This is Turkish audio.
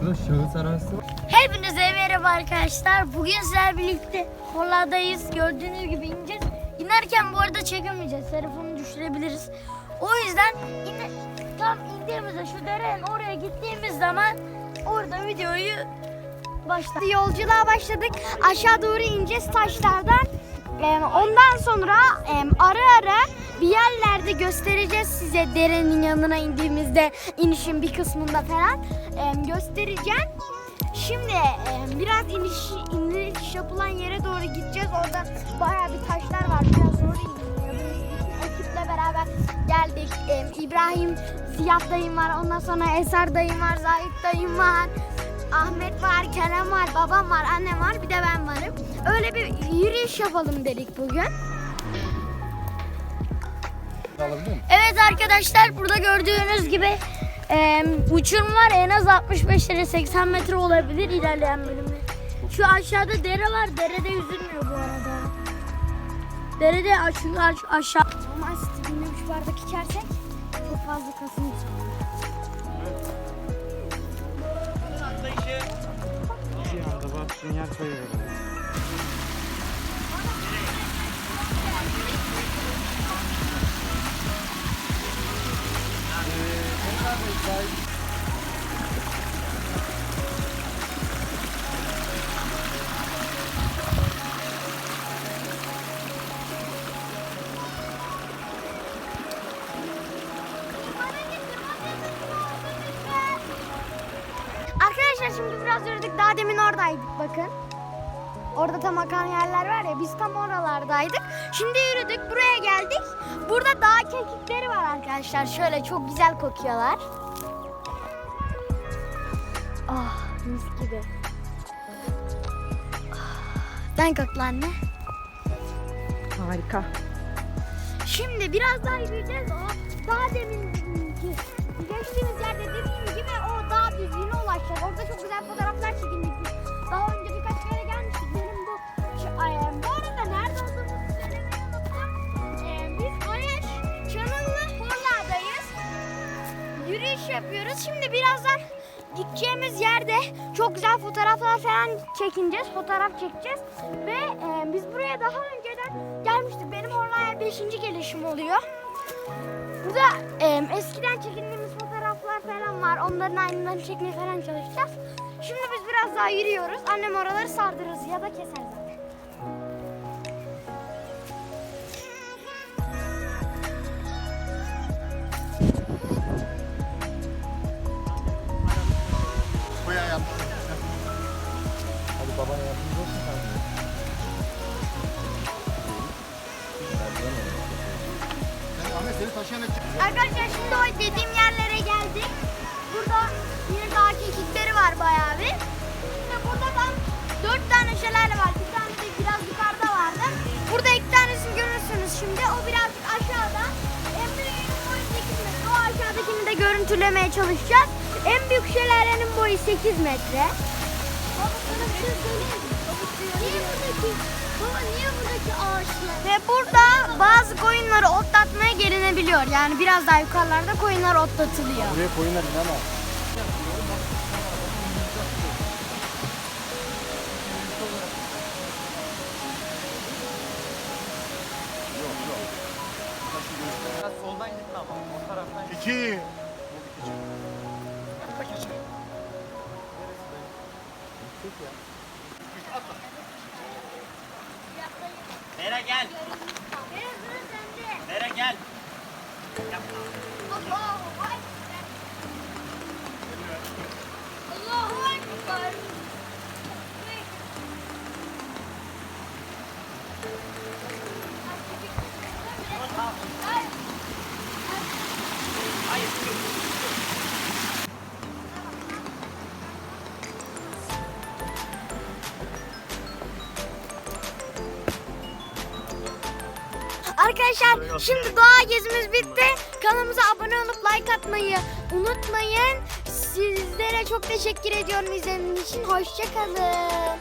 Burada şahıs arası var. Hepinize merhaba arkadaşlar. Bugün sizlerle birlikte Hollanda'dayız. Gördüğünüz gibi ineceğiz. İnerken bu arada çekemeyeceğiz. Telefonu düşürebiliriz. O yüzden ine, tam indiğimizde şu derenin oraya gittiğimiz zaman orada videoyu başladık. Yolculuğa başladık. Aşağı doğru ineceğiz taşlardan. Ee, Ondan sonra ara ara bir yerlerde göstereceğiz size derenin yanına indiğimizde inişin bir kısmında falan e, göstereceğim. Şimdi e, biraz iniş, iniş yapılan yere doğru gideceğiz. Orada bayağı bir taşlar var. Biraz zor. Biz ekiple beraber geldik. E, İbrahim Ziya dayım var. Ondan sonra Eser dayım var. Zahit dayım var. Ahmet var, Kerem var, babam var, annem var, bir de ben varım. Öyle bir yürüyüş yapalım dedik bugün. Alabilir miyim? Evet arkadaşlar burada gördüğünüz gibi e, uçurum var en az 65 ile 80 metre olabilir ilerleyen bölümde. Şu aşağıda dere var derede yüzülmüyor bu arada. Derede aşağı, aşağı, aşağı. Normal stilinde 3 bardak içersek çok fazla kasımız Bir anda baktığın yer kayıyor. Arkadaşlar şimdi biraz yürüdük. Daha demin oradaydık bakın. Orada tam akan yerler var ya biz tam oralardaydık. Şimdi yürüdük buraya geldik. Burada dağ kekikleri var arkadaşlar. Şöyle çok güzel kokuyorlar. Ah mis gibi. Ben kokla anne. Harika. Şimdi biraz daha yürüyeceğiz. Daha deminki yapıyoruz. Şimdi birazdan gideceğimiz yerde çok güzel fotoğraflar falan çekineceğiz. Fotoğraf çekeceğiz. Ve e, biz buraya daha önceden gelmiştik. Benim Horla'ya 5. gelişim oluyor. Burada e, eskiden çekindiğimiz fotoğraflar falan var. Onların aynılarını çekmeye falan çalışacağız. Şimdi biz biraz daha yürüyoruz. Annem oraları sardırırız ya da keser zaten. Ahmet seni taşıyan ekip. Arkadaşlar şimdi o dediğim yerlere geldik. Burada yine dağ kekikleri var bayağı bir. Şimdi burada tam dört tane şelale var. Bir tane de biraz yukarıda vardı. Burada iki tanesini görürsünüz şimdi. O birazcık aşağıda. En büyüğünün boyu 8 metre. O aşağıdakini de görüntülemeye çalışacağız. En büyük şelalenin boyu 8 metre. Baba sana bir şey söyleyeyim mi? Niye buradaki, baba niye buradaki ağaçlar? Ve burada bazı koyunları otlatmaya gelinebiliyor. Yani biraz daha yukarılarda koyunlar otlatılıyor. Buraya koyunlar inemez. Biraz soldan gitme ama o taraftan git. İki. Nere gel. Yeah. Football! Arkadaşlar şimdi doğa gezimiz bitti. Kanalımıza abone olup like atmayı unutmayın. Sizlere çok teşekkür ediyorum izlediğiniz için. Hoşçakalın.